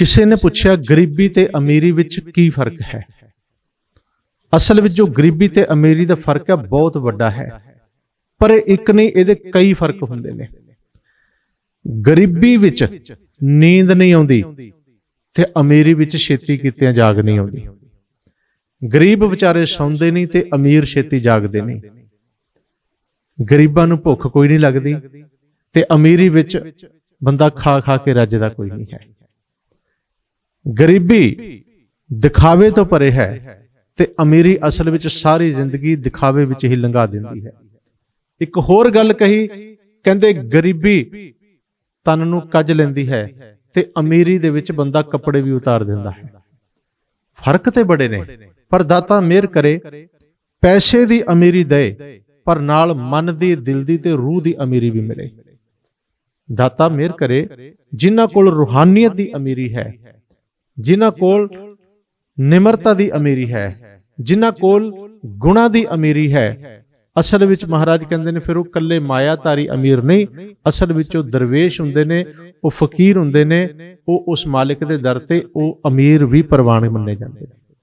ਕਿਸੇ ਨੇ ਪੁੱਛਿਆ, ਗਰੀਬੀ ਤੇ ਅਮੀਰੀ ਵਿੱਚ ਕੀ ਫ਼ਰਕ ਹੈ? ਅਸਲ ਵਿੱਚ ਜੋ ਗਰੀਬੀ ਤੇ ਅਮੀਰੀ ਦਾ ਫ਼ਰਕ ਹੈ, ਬਹੁਤ ਵੱਡਾ ਹੈ। ਪਰ ਇੱਕ ਨਹੀਂ, ਇਹਦੇ ਕਈ ਫ਼ਰਕ ਹੁੰਦੇ ਨੇ। ਗਰੀਬੀ ਵਿੱਚ ਨੀਂਦ ਨਹੀਂ ਆਉਂਦੀ ਤੇ ਅਮੀਰੀ ਵਿੱਚ ਛੇਤੀ ਕੀਤਿਆਂ ਜਾਗ ਨਹੀਂ ਆਉਂਦੀ। ਗਰੀਬ ਵਿਚਾਰੇ ਸੌਂਦੇ ਨਹੀਂ ਤੇ ਅਮੀਰ ਛੇਤੀ ਜਾਗਦੇ ਨਹੀਂ। ਗਰੀਬਾਂ ਨੂੰ ਭੁੱਖ ਕੋਈ ਨਹੀਂ ਲੱਗਦੀ ਤੇ ਅਮੀਰੀ ਵਿੱਚ ਬੰਦਾ ਖਾ ਖਾ ਕੇ ਰੱਜਦਾ ਕੋਈ ਨਹੀਂ ਹੈ। ਗਰੀਬੀ ਦਿਖਾਵੇ ਤੋਂ ਪਰੇ ਹੈ ਤੇ ਅਮੀਰੀ ਅਸਲ ਵਿੱਚ ਸਾਰੀ ਜ਼ਿੰਦਗੀ ਦਿਖਾਵੇ ਵਿੱਚ ਹੀ ਲੰਘਾ ਦਿੰਦੀ ਹੈ। ਇੱਕ ਹੋਰ ਗੱਲ ਕਹੀ, ਕਹਿੰਦੇ ਗਰੀਬੀ ਤਨ ਨੂੰ ਕੱਜ ਲੈਂਦੀ ਹੈ ਤੇ ਅਮੀਰੀ ਦੇ ਵਿੱਚ ਬੰਦਾ ਕੱਪੜੇ ਵੀ ਉਤਾਰ ਦਿੰਦਾ ਹੈ। ਫ਼ਰਕ ਤੇ ਬੜੇ ਨੇ, ਪਰ ਦਾਤਾ ਮਿਹਰ ਕਰੇ, ਪੈਸੇ ਦੀ ਅਮੀਰੀ ਦੇ ਪਰ ਨਾਲ ਮਨ ਦੀ, ਦਿਲ ਦੀ ਤੇ ਰੂਹ ਦੀ ਅਮੀਰੀ ਵੀ ਮਿਲੇ। ਦਾਤਾ ਮਿਹਰ ਕਰੇ, ਜਿਨ੍ਹਾਂ ਕੋਲ ਰੂਹਾਨੀਅਤ ਦੀ ਅਮੀਰੀ ਹੈ ਜਿਨ੍ਹਾਂ ਕੋਲ ਨਿਮਰਤਾ ਦੀ ਅਮੀਰੀ ਹੈ ਜਿਨ੍ਹਾਂ ਕੋਲ ਗੁਣਾ ਦੀ ਅਮੀਰੀ ਹੈ। ਅਸਲ ਵਿੱਚ ਮਹਾਰਾਜ ਕਹਿੰਦੇ ਨੇ ਫਿਰ ਉਹ ਕੱਲੇ ਮਾਇਆਧਾਰੀ ਅਮੀਰ ਨਹੀਂ ਅਸਲ ਵਿੱਚ ਉਹ ਦਰਵੇਸ਼ ਹੁੰਦੇ ਨੇ ਉਹ ਫਕੀਰ ਹੁੰਦੇ ਨੇ ਉਹ ਉਸ ਮਾਲਿਕ ਦੇ ਦਰ ਤੇ ਉਹ ਅਮੀਰ ਵੀ ਪ੍ਰਵਾਨ ਮੰਨੇ ਜਾਂਦੇ ਨੇ।